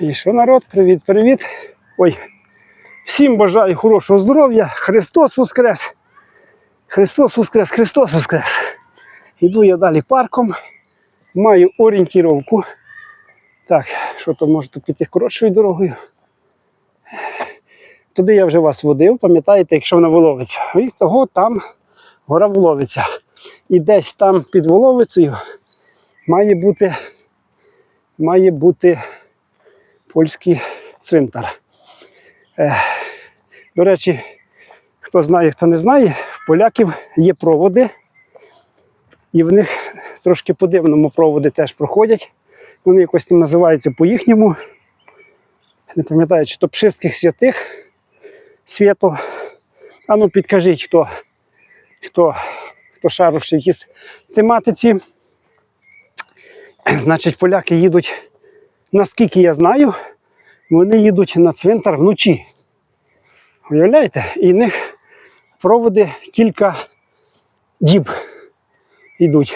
І що народ, привіт-привіт. Ой, всім бажаю хорошого здоров'я. Христос Воскрес! Христос Воскрес, Христос Воскрес! Іду я далі парком, маю орієнтіровку. Так, що то можете піти коротшою дорогою. Туди я вже вас водив, пам'ятаєте, якщо вона воловиться. І того там гора воловиться. І десь там під воловицею має бути, має бути польський цвинтар. До речі, хто знає, хто не знає, в поляків є проводи, і в них трошки по-дивному проводи теж проходять. Вони якось там називаються по-їхньому. Не пам'ятаю, чи то пшистських святих свято. А ну підкажіть, хто, хто, хто шарувши в тематиці. Значить, поляки їдуть, наскільки я знаю, вони їдуть на цвинтар вночі. Уявляєте? І в них проводи кілька діб йдуть.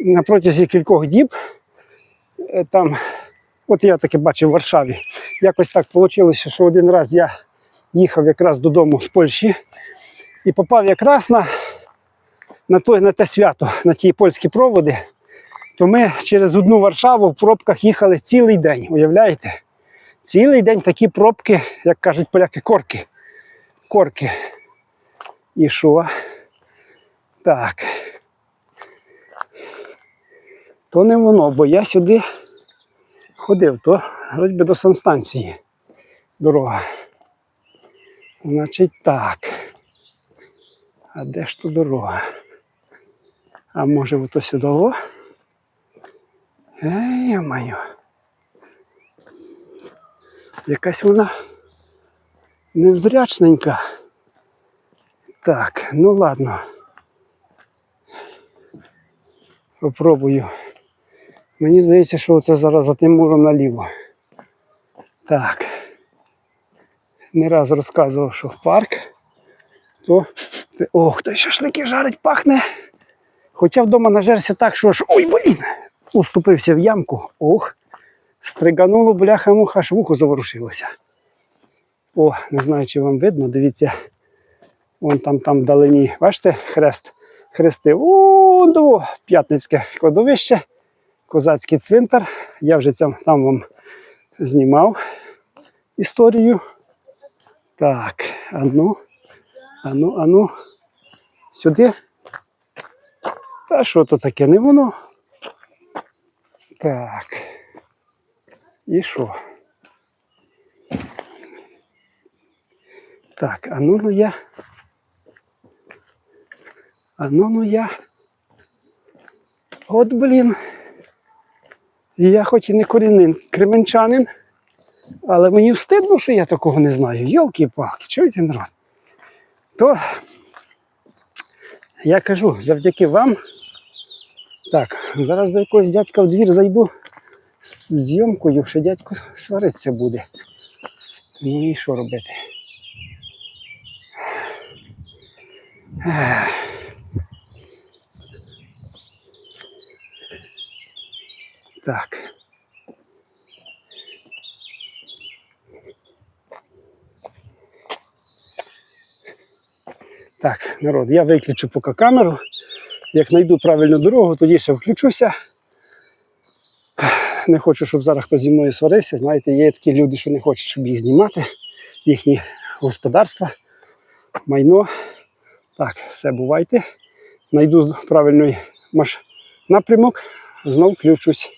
На протязі кількох діб е, там, от я таке бачив в Варшаві. Якось так вийшло, що один раз я їхав якраз додому з Польщі і попав якраз на, на, той, на те свято, на ті польські проводи, то ми через одну Варшаву в пробках їхали цілий день. Уявляєте? Цілий день такі пробки, як кажуть поляки, корки. Корки. І що? Так. То не воно, бо я сюди ходив, то вроді би до санстанції дорога. Значить так. А де ж то дорога? А може ото сюди? Ей, маю. Якась вона невзрячненька. Так, ну ладно. Попробую. Мені здається, що це зараз за тим муром наліво. Так. Не раз розказував, що в парк. То. Ох, той шашлики жарить, пахне. Хоча вдома нажерся так, що ж. Ой, блін! Уступився в ямку. Ох. Стригануло, бляха муха, аж вухо заворушилося. О, не знаю, чи вам видно, дивіться. Вон там, там вдалині, бачите, хрест. Хрести. О, п'ятницьке кладовище, козацький цвинтар. Я вже там, там вам знімав історію. Так, ану, ану, ану. Сюди. Та що то таке? Не воно? Так. І що? Так, а ну ну я. А ну ну я. От блін. Я хоч і не корінний кременчанин, але мені встидно, що я такого не знаю. Йолки-палки, чуєте народ? То я кажу, завдяки вам. Так, зараз до якогось дядька в двір зайду з зйомкою, що дядько сваритися буде. Ну і що робити? Так. Так, народ, я виключу поки камеру. Як знайду правильну дорогу, тоді ще включуся. Не хочу, щоб зараз хтось зі мною сварився. Знаєте, є такі люди, що не хочуть, щоб їх знімати, їхні господарства, майно. Так, все бувайте. Найду правильний маш... напрямок, знов включусь.